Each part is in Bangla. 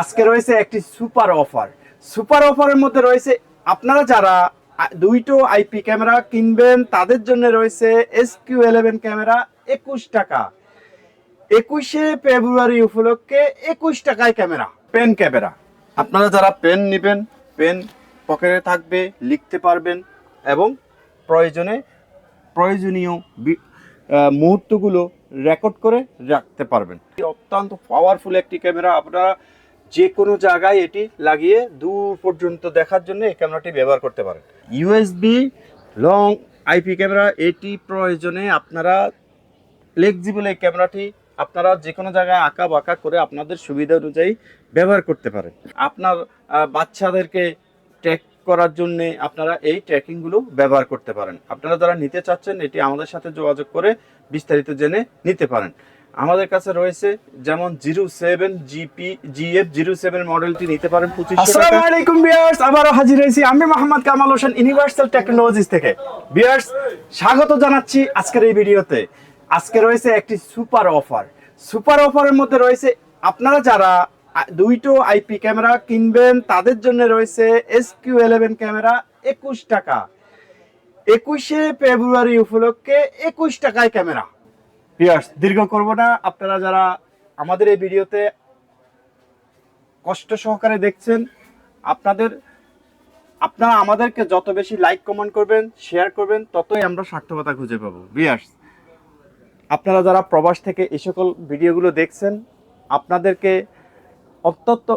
আজকে রয়েছে একটি সুপার অফার। সুপার অফারের মধ্যে রয়েছে, আপনারা যারা দুইটো আইপি ক্যামেরা কিনবেন, তাদের জন্য রয়েছে এস কিউ ইলেভেন ক্যামেরা একুশ টাকা। একুশে ফেব্রুয়ারি উপলক্ষে একুশ টাকায় ক্যামেরা, পেন ক্যামেরা। আপনারা যারা পেন নেবেন, পেন পকেটে থাকবে, লিখতে পারবেন এবং প্রয়োজনে প্রয়োজনীয় মুহূর্তগুলো রেকর্ড করে রাখতে পারবেন। অত্যন্ত পাওয়ারফুল একটি ক্যামেরা, আপনারা যে কোনো জায়গায় এটি লাগিয়ে দূর পর্যন্ত দেখার জন্য এই ক্যামেরাটি ব্যবহার করতে পারেন। ইউএসবি লং আইপি ক্যামেরা, এটি প্রয়োজনে আপনারা ফ্লেক্সিবল এই ক্যামেরাটি আপনারা যে কোনো জায়গায় আঁকা বাঁকা করে আপনাদের সুবিধা অনুযায়ী ব্যবহার করতে পারেন। আপনার বাচ্চাদেরকে ট্র্যাক করার জন্য আপনারা এই ট্র্যাকিংগুলো ব্যবহার করতে পারেন। আপনারা যারা নিতে চাচ্ছেন, এটি আমাদের সাথে যোগাযোগ করে বিস্তারিত জেনে নিতে পারেন। আমাদের কাছে রয়েছে যেমন zero seven GP, GF zero seven মডেলটি নিতে পারেন আসসালামু আলাইকুম বিয়ার্স আবারও হাজির হয়েছি আমি মোহাম্মদ কামাল হোসেন ইউনিভার্সাল টেকনোলজিস থেকে। বিয়ার্স স্বাগত জানাচ্ছি আজকের এই ভিডিওতে। আজকে রয়েছে একটি সুপার অফার। সুপার অফারের মধ্যে রয়েছে, আপনারা যারা দুইটো আইপি ক্যামেরা কিনবেন, তাদের জন্য রয়েছে এস কিউ এলেভেন ক্যামেরা একুশ টাকা। একুশে ফেব্রুয়ারি উপলক্ষে একুশ টাকায় ক্যামেরা। পিয়ার্স দীর্ঘ করব না। আপনারা যারা আমাদের এই ভিডিওতে কষ্ট সহকারে দেখছেন, আপনাদের, আপনারা আমাদেরকে যত বেশি লাইক কমেন্ট করবেন শেয়ার করবেন, ততই আমরা সার্থকতা খুঁজে পাবো। বিয়ার্স আপনারা যারা প্রবাস থেকে এই সকল ভিডিওগুলো দেখছেন, আপনাদেরকে অত্যন্ত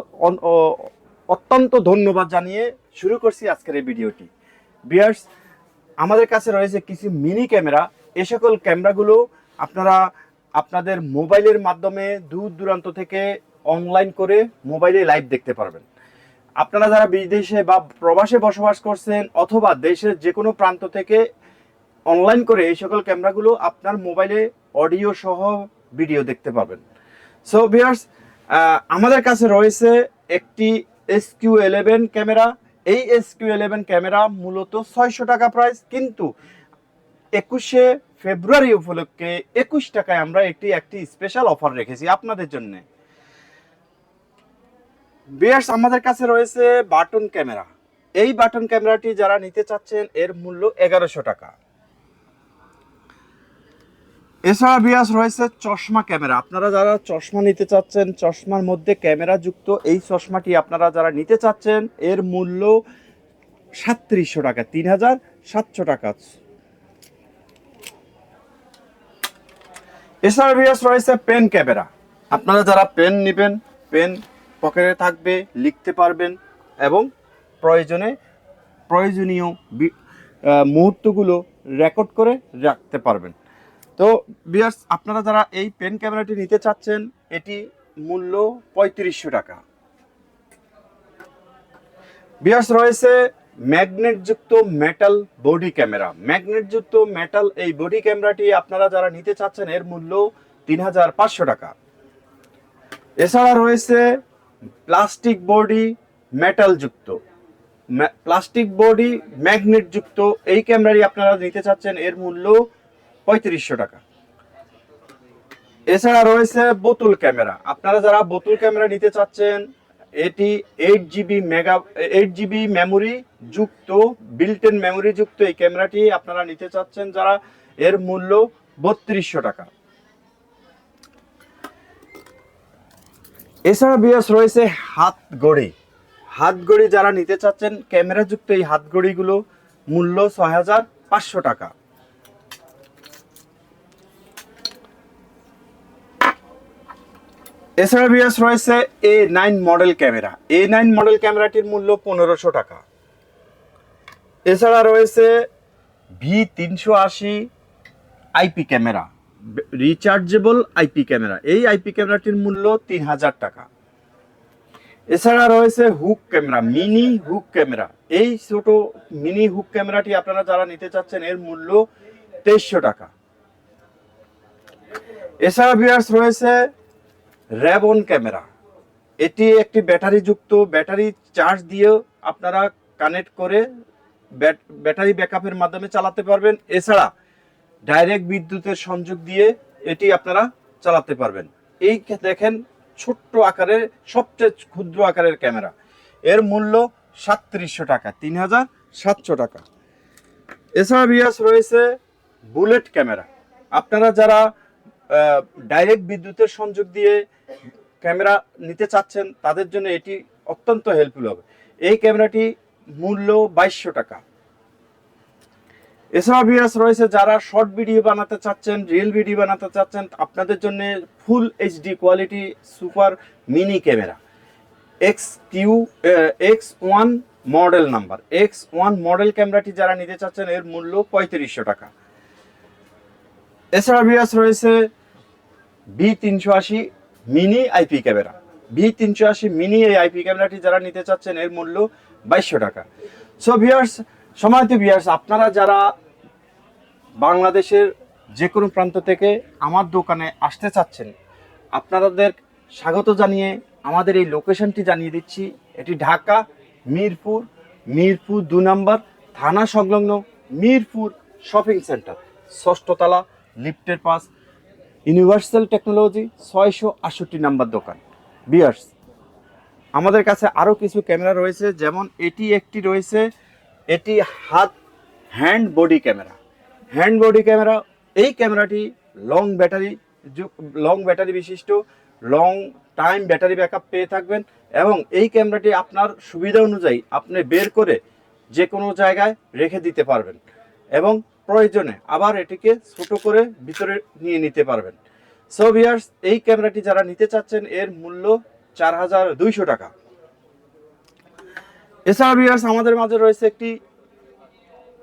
অত্যন্ত ধন্যবাদ জানিয়ে শুরু করছি আজকের এই ভিডিওটি। বিয়ার্স আমাদের কাছে রয়েছে কিছু মিনি ক্যামেরা এ সকল ক্যামেরাগুলো আপনারা আপনাদের মোবাইলের মাধ্যমে দূর দূরান্ত থেকে অনলাইন করে মোবাইলে লাইভ দেখতে পারবেন। আপনারা যারা বিদেশে বা প্রবাসে বসবাস করছেন অথবা দেশের যে কোনো প্রান্ত থেকে অনলাইন করে এই সকল ক্যামেরাগুলো আপনার মোবাইলে অডিও সহ ভিডিও দেখতে পাবেন সো ভিউয়ার্স আমাদের কাছে রয়েছে একটি এস কিউ ইলেভেন ক্যামেরা এই এস কিউ এলেভেন ক্যামেরা মূলত ছয়শো টাকা প্রাইস কিন্তু একুশে ফেব্রুয়ারি উপলক্ষে একুশ টাকায় আমরা একটি একটি স্পেশাল অফার রেখেছি আপনাদের জন্য। বিয়ার্স আমাদের কাছে রয়েছে বাটন ক্যামেরা এই বাটন ক্যামেরাটি যারা নিতে চাচ্ছেন, এর মূল্য এগারোশো টাকা। এছাড়া বিয়াস রয়েছে চশমা ক্যামেরা আপনারা যারা চশমা নিতে চাচ্ছেন, চশমার মধ্যে ক্যামেরা যুক্ত, এই চশমাটি আপনারা যারা নিতে চাচ্ছেন, এর মূল্য সাতত্রিশশো টাকা, তিন হাজার সাতশো টাকা। এছাড়া বিয়াস রয়েছে পেন ক্যামেরা। আপনারা যারা পেন নেবেন, পেন পকেটে থাকবে, লিখতে পারবেন এবং প্রয়োজনে প্রয়োজনীয় মুহূর্তগুলো রেকর্ড করে রাখতে পারবেন। তো বিয়ার্স আপনারা যারা এই পেন ক্যামেরাটি নিতে চাচ্ছেন, এটি মূল্য পঁয়ত্রিশশো টাকা। বিয়ার্স রয়েছে ম্যাগনেট যুক্ত মেটাল বডি ক্যামেরা ম্যাগনেট যুক্ত মেটাল এই বডি ক্যামেরাটি আপনারা যারা নিতে চাচ্ছেন, এর মূল্য তিন হাজার পাঁচশো টাকা। এছাড়া রয়েছে প্লাস্টিক বডি মেটাল যুক্ত প্লাস্টিক বডি ম্যাগনেট যুক্ত এই ক্যামেরাটি আপনারা নিতে চাচ্ছেন, এর মূল্য পঁয়ত্রিশশো টাকা। এছাড়া রয়েছে বোতল ক্যামেরা আপনারা যারা বোতল ক্যামেরা নিতে চাচ্ছেন এটি eight GB mega eight GB memory যুক্ত বিল্টেন মেমোরি যুক্ত এই ক্যামেরাটি আপনারা নিতে চাচ্ছেন যারা, এর মূল্য বত্রিশশো টাকা। এছাড়া বিয়াস রয়েছে হাত ঘড়ি হাত ঘড়ি যারা নিতে চাচ্ছেন ক্যামেরা যুক্ত এই হাত ঘড়িগুলো মূল্য ছয় হাজার পাঁচশো টাকা। এছাড়া বিয়াস রয়েছে A nine model camera A nine model ক্যামেরাটির মূল্য পনেরোশো টাকা। এছাড়া রয়েছে ভি তিনশো আশি IP camera rechargeable IP camera এই আইপি ক্যামেরাটির মূল্য তিন হাজার টাকা। এছাড়া রয়েছে hook camera mini hook camera এই ছোট মিনি হুক ক্যামেরাটি আপনারা যারা নিতে চাচ্ছেন, এর মূল্য তেইশশো টাকা। এছাড়া বিয়ার্স রয়েছে র্যাবন ক্যামেরা এটি একটি ব্যাটারি যুক্ত ব্যাটারি চার্জ দিয়েও আপনারা কানেক্ট করে ব্যাট- ব্যাটারি ব্যাকআপের মাধ্যমে চালাতে পারবেন। এছাড়া ডাইরেক্ট বিদ্যুতের সংযোগ দিয়ে এটি আপনারা চালাতে পারবেন। এই দেখেন ছোট্ট আকারের, সবচেয়ে ক্ষুদ্র আকারের ক্যামেরা এর মূল্য সাতত্রিশশো টাকা, তিন হাজার সাতশো টাকা। এছাড়া বিয়াস রয়েছে বুলেট ক্যামেরা আপনারা যারা ডাইরেক্ট বিদ্যুতের সংযোগ দিয়ে ক্যামেরা নিতে চাচ্ছেন, তাদের জন্য এটি অত্যন্ত হেল্পফুল হবে। এই ক্যামেরাটি মূল্য বাইশশো টাকা। এছাড়া ভিউয়ার্স রয়েছে যারা শর্ট ভিডিও বানাতে চাচ্ছেন রিয়েল ভিডিও বানাতে চাচ্ছেন, আপনাদের জন্য full HD quality super mini camera X Q X one model number X one model ক্যামেরাটি যারা নিতে চাচ্ছেন, এর মূল্য পঁয়ত্রিশশো টাকা। এছাড়া ভিউয়ার্স রয়েছে বি তিনশো আশি মিনি আইপি ক্যামেরা। বি তিনশো আশি মিনি এই আইপি ক্যামেরাটি যারা নিতে চাচ্ছেন, এর মূল্য বাইশশো টাকা। সো ভিউয়ার্স সময়ত ভিয়ার্স আপনারা যারা বাংলাদেশের যে কোনো প্রান্ত থেকে আমার দোকানে আসতে চাচ্ছেন, আপনাদের স্বাগত জানিয়ে আমাদের এই লোকেশনটি জানিয়ে দিচ্ছি। এটি ঢাকা, মিরপুর মিরপুর দু নম্বর, থানা সংলগ্ন মিরপুর শপিং সেন্টার ষষ্ঠতলা, লিফটের পাশ ইউনিভার্সাল টেকনোলজি ছয়শো আটষট্টি নাম্বার দোকান। বিয়ার্স, আমাদের কাছে আরও কিছু ক্যামেরা রয়েছে, যেমন এটি একটি রয়েছে, এটি হাত hand body camera. Hand body camera, এই ক্যামেরাটি লং ব্যাটারি লং ব্যাটারি বিশিষ্ট, লং টাইম ব্যাটারি ব্যাকআপ পেয়ে থাকবেন এবং এই ক্যামেরাটি আপনার সুবিধা অনুযায়ী আপনি বের করে যে কোনো জায়গায় রেখে দিতে পারবেন। এবং প্রয়োজনে আবার এটিকে ছোট করে ভিতরে নিয়ে নিতে পারবেন। সো ভিয়ার্স এই ক্যামেরাটি যারা নিতে চাচ্ছেন, এর মূল্য চার হাজার দুইশো টাকা। এছাড়া ভিয়ার্স আমাদের মাঝে রয়েছে একটি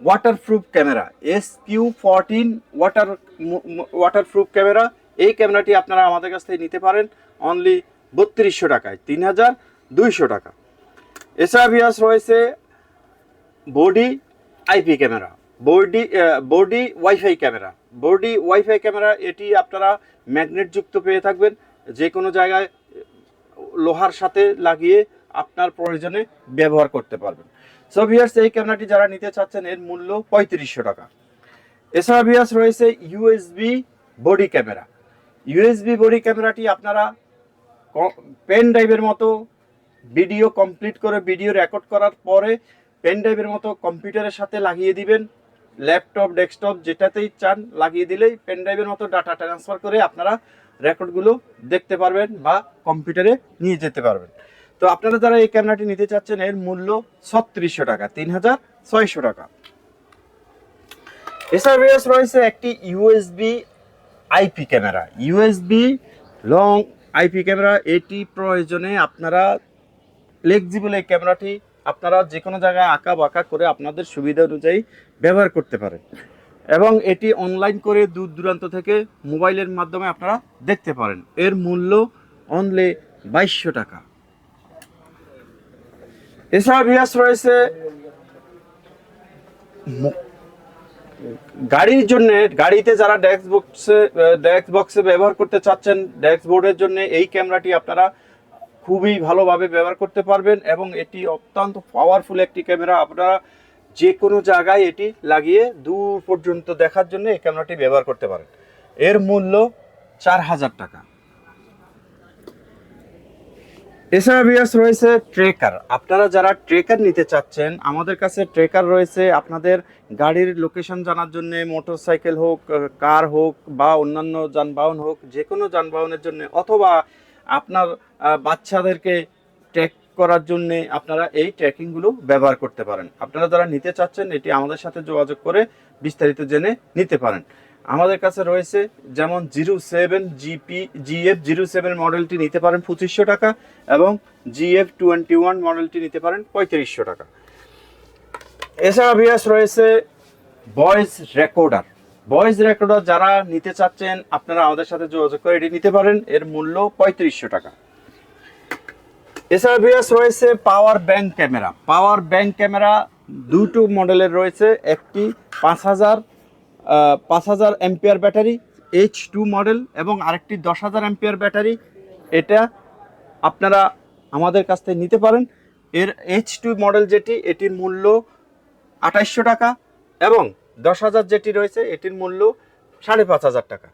waterproof camera S Q fourteen water waterproof camera. এই ক্যামেরাটি আপনারা আমাদের কাছ থেকে নিতে পারেন অনলি বত্রিশশো টাকায়, তিন হাজার দুইশো টাকা। এছাড়া ভিয়ার্স রয়েছে body IP camera. Body body WiFi camera. Body WiFi camera, এটি আপনারা ম্যাগনেটযুক্ত পেয়ে থাকবেন। যে কোনো জায়গায় লোহার সাথে লাগিয়ে আপনার প্রয়োজনে ব্যবহার করতে পারবেন। সো ভিয়ার্স এই ক্যামেরাটি যারা নিতে চাচ্ছেন, এর মূল্য পঁয়ত্রিশশো টাকা। এছাড়া ভিয়ার্স রয়েছে USB body camera. USB body ক্যামেরাটি আপনারা পেন ড্রাইভের মতো ভিডিও কমপ্লিট করে ভিডিও রেকর্ড করার পরে পেন ড্রাইভের মতো কম্পিউটারের সাথে লাগিয়ে দিবেন। ল্যাপটপ, ডেস্কটপ যেটাতেই চান লাগিয়ে দিলেই পেন ড্রাইভের মতো ডাটা ট্রান্সফার করে আপনারা রেকর্ডগুলো দেখতে পারবেন বা কম্পিউটারে নিয়ে যেতে পারবেন। তো আপনারা যারা এই ক্যামেরাটি নিতে চাচ্ছেন, এর মূল্য ছত্রিশশো টাকা তিন হাজার ছয়শো টাকা। এছাড়া রয়েছে একটি USB IP camera USB long IP camera এটি প্রয়োজনে আপনারা ফ্লেক্সিবল এই ক্যামেরাটি আপনারা যে কোনো জায়গায় আঁকা বাঁকা করে আপনাদের সুবিধা অনুযায়ী ব্যবহার করতে পারেন। এবং এটি অনলাইন করে দূর দূরান্ত থেকে মোবাইলের মাধ্যমে আপনারা দেখতে পারেন। এর মূল্য অনলি বাইশশো টাকা। এছাড়া ভিয়াস রয়েছে গাড়ির জন্য, গাড়িতে যারা ডেস্ক বক্সে ডেস্ক বক্সে ব্যবহার করতে চাচ্ছেন ডেস্ক বোর্ডের জন্য এই ক্যামেরাটি আপনারা খুবই ভালোভাবে ব্যবহার করতে পারবেন এবং এটি অত্যন্ত পাওয়ারফুল একটি ক্যামেরা আপনারা যে কোনো জায়গায় এটি লাগিয়ে দূর পর্যন্ত দেখার জন্য এই ক্যামেরাটি ব্যবহার করতে পারেন। এর মূল্য চার হাজার টাকা। এছাড়া বিয়াস রয়েছে ট্রেকার আপনারা যারা ট্রেকার নিতে চাচ্ছেন, আমাদের কাছে ট্রেকার রয়েছে। আপনাদের গাড়ির লোকেশন জানার জন্য মোটর সাইকেল হোক কার হোক বা অন্যান্য যানবাহন হোক যে কোনো যানবাহনের জন্য অথবা আপনার বাচ্চাদেরকে ট্রেক করার জন্য আপনারা এই ট্রেকিংগুলো ব্যবহার করতে পারেন। আপনারা যারা নিতে চাচ্ছেন, এটি আমাদের সাথে যোগাযোগ করে বিস্তারিত জেনে নিতে পারেন। আমাদের কাছে রয়েছে যেমন zero seven GP, GF zero seven মডেলটি নিতে পারেন পঁচিশশো টাকা এবং জিএফ টোয়েন্টি ওয়ান মডেলটি নিতে পারেন পঁয়ত্রিশশো টাকা। এছাড়া বিয়াস রয়েছে ভয়েস রেকর্ডার ভয়েস রেকর্ডার যারা নিতে চাচ্ছেন, আপনারা আমাদের সাথে যোগাযোগ করে এটি নিতে পারেন। এর মূল্য পঁয়ত্রিশশো টাকা। এছাড়া বিয়াস রয়েছে power bank camera power bank camera দুটো মডেলের রয়েছে। একটি পাঁচ হাজার পাঁচ হাজার ampere battery H two model এবং আরেকটি দশ হাজার এম্পিয়ার ব্যাটারি এটা আপনারা আমাদের কাছ থেকে নিতে পারেন। এর এইচ টু মডেল যেটি, এটির মূল্য আঠাইশশো টাকা এবং দশ হাজার যেটি রয়েছে এটির মূল্য সাড়ে পাঁচ হাজার টাকা।